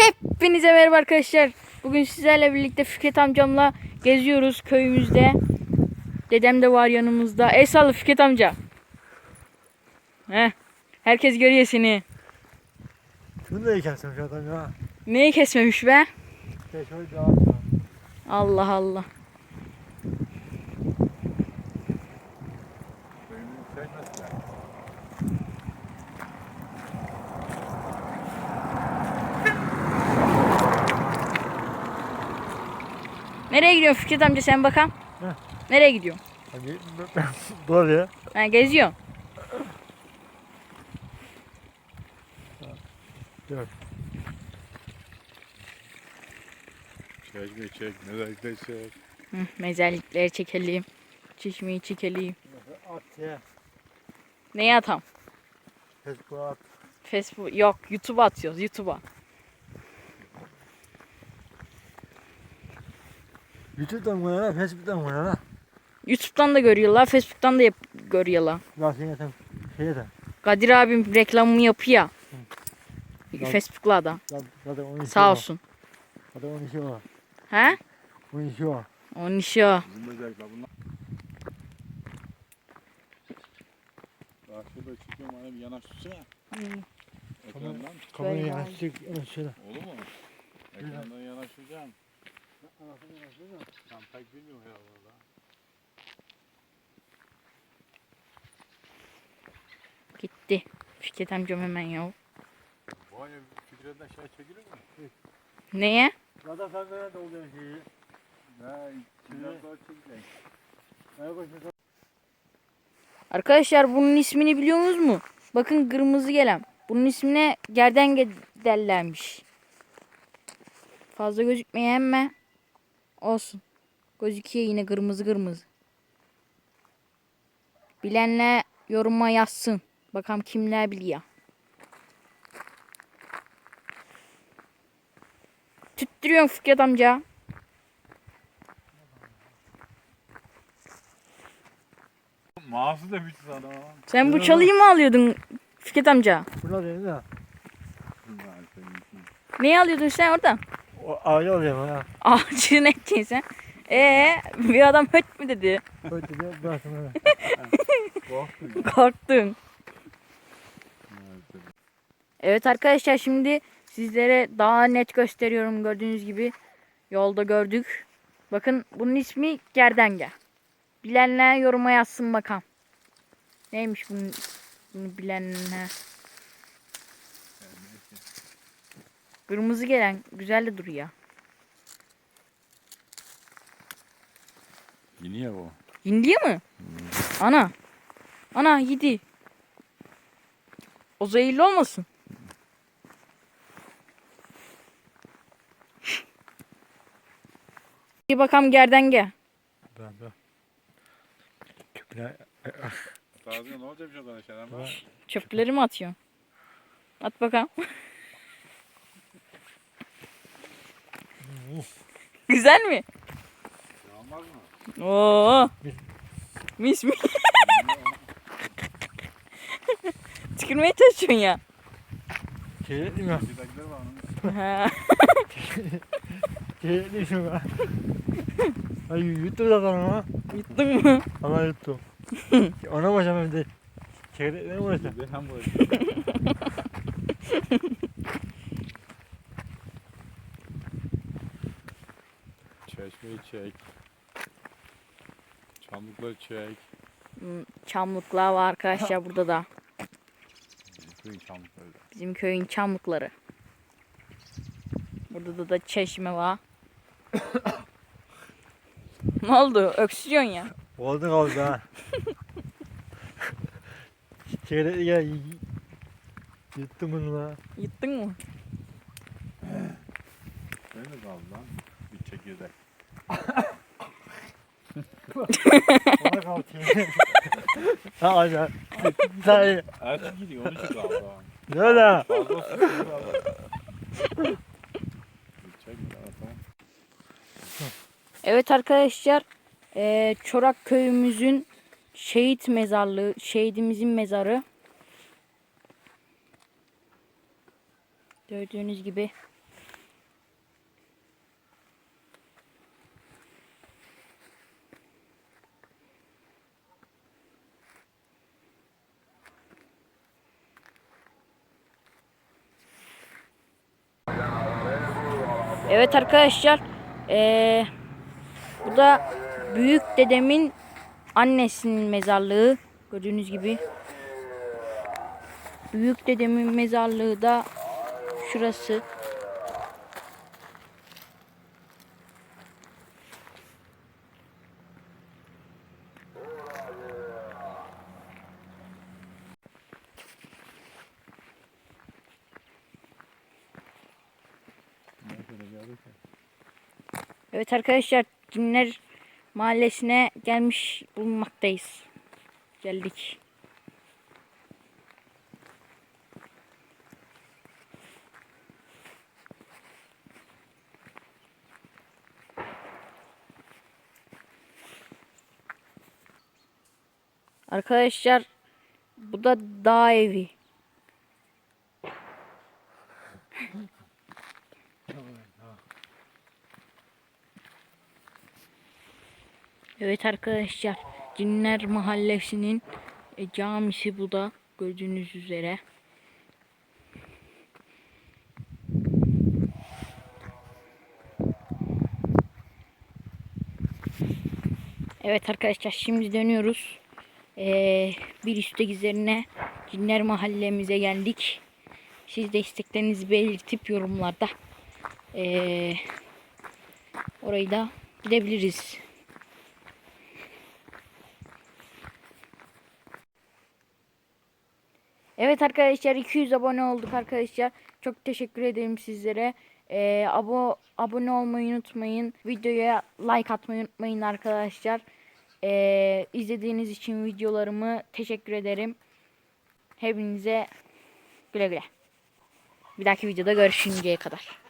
Hepinize merhaba arkadaşlar. Bugün sizlerle birlikte Fikret amcamla geziyoruz köyümüzde. Dedem de var yanımızda. El salla Fikret amca. Heh. Herkes görüyor seni. Şunu da yıkarsın şu adam ya. Neyi kesmemiş be? Et. Allah Allah. Nereye gidiyorsun Fikret amca sen bakalım? Heh. Nereye gidiyorsun? Hadi dur ya. Ha, geziyorum. Dur. Çek mi çek, de çek. Hı, mezarlıkları çekelim. Çeşmeyi çekelim. At ya. Neye atam? Facebook'a at. Facebook yok YouTube'a atıyoruz YouTube'a. YouTube'dan mı ya? Facebook'tan mı ya? YouTube'dan da görüyorlar, Facebook'tan da yap görüyorlar. Ya sen yetem. Şey yetem. Kadir abim reklamımı yapıyor. Ya- Facebook'la da. Zaten zaten onun işi Sağ var. olsun. Zaten onun işi var. He? Onun işi var. Onun işi o. Bizim özellikle bunlar. Bak şurada çıkıyorum hani bir yanaş tutsana. Ekrandan. Kamerayı Böyle yanaş çek. Evet şöyle. Olur mu? Ekrandan yanaşacağım. Ben pek bilmiyorum ya burada. Gitti. Fikret amcam hemen ya. Vay Fikret'ten şey çekilir mi? Neye? Zaten sen nerede olacaksın şeyi? Ne? Şimdi. Arkadaşlar bunun ismini biliyor musunuz mu? Bakın kırmızı gelen. Bunun ismine gerdenge derlermiş. Fazla gözükmeyen mi? Olsun. Gözüküyor yine kırmızı kırmızı. Bilenler yoruma yazsın. Bakalım kimler biliyor. Tüttürüyorsun Fikret amca. Mağazı da bitti sana. Sen bu çalıyı mı alıyordun Fikret amca? Mi? Ben senin Neyi alıyordun sen orada? O aile oluyor ya. Ağacı ne ettin sen? Ee, bir adam höt mü dedi? Öyle diyor. Bıraktım öyle. korktun. Korktun. Evet arkadaşlar şimdi sizlere daha net gösteriyorum gördüğünüz gibi. Yolda gördük. Bakın bunun ismi Gerdenge. Bilenler yoruma yazsın bakalım. Neymiş bunun bunu bilenler. Kırmızı gelen güzel de duruyor. Yeni ya bu. Hindiye mi? Ana. Ana yedi. O zehirli olmasın? Bir bakalım gerdenge. Ben ben. Köpüne. Taze ne olacak bir şey. Çöpleri mi atıyorsun? At bakalım. Güzel mi? Olmaz mı? Oo. Mis mi? Tükürmeye çalışıyorsun ya. Değil mi? Değil mi? Ay yuttum zaten ama. Yuttun mu? Ama yuttum. Ona başım evde. Çekirdeklerine mi uğraşacağım? Ben hem Çeşmeyi çek. Çamlıkları çek. Hmm, Çamlıklar var arkadaşlar burada da. Bütün çamlıkları. da. Bizim köyün çamlıkları. Burada da, da çeşme var. ne oldu? Öksürüyorsun ya. Oldu kaldı ha. Çekirdekli gel. Yuttum bunu lan. Yuttun mu? Ne mi kaldı lan? Bir çekirdek. Ona kaldı. Ha kaldı ha. Ne öyle? Evet arkadaşlar. eee, Çorak köyümüzün şehit mezarlığı, şehidimizin mezarı. Gördüğünüz gibi Evet arkadaşlar. Ee, bu da büyük dedemin annesinin mezarlığı. Gördüğünüz gibi. Büyük dedemin mezarlığı da şurası. Evet arkadaşlar Cinler Mahallesi'ne gelmiş bulunmaktayız. Geldik. Arkadaşlar bu da dağ evi. Evet arkadaşlar Cinler Mahallesi'nin e, camisi bu da gördüğünüz üzere. Evet arkadaşlar şimdi dönüyoruz. Ee, bir üstek üzerine Cinler Mahallemize geldik. Siz de isteklerinizi belirtip yorumlarda ee, orayı da gidebiliriz. Evet arkadaşlar 200 abone olduk arkadaşlar. Çok teşekkür ederim sizlere. Ee, abo abone olmayı unutmayın. Videoya like atmayı unutmayın arkadaşlar. Ee, izlediğiniz için videolarımı teşekkür ederim. Hepinize güle güle. Bir dahaki videoda görüşünceye kadar.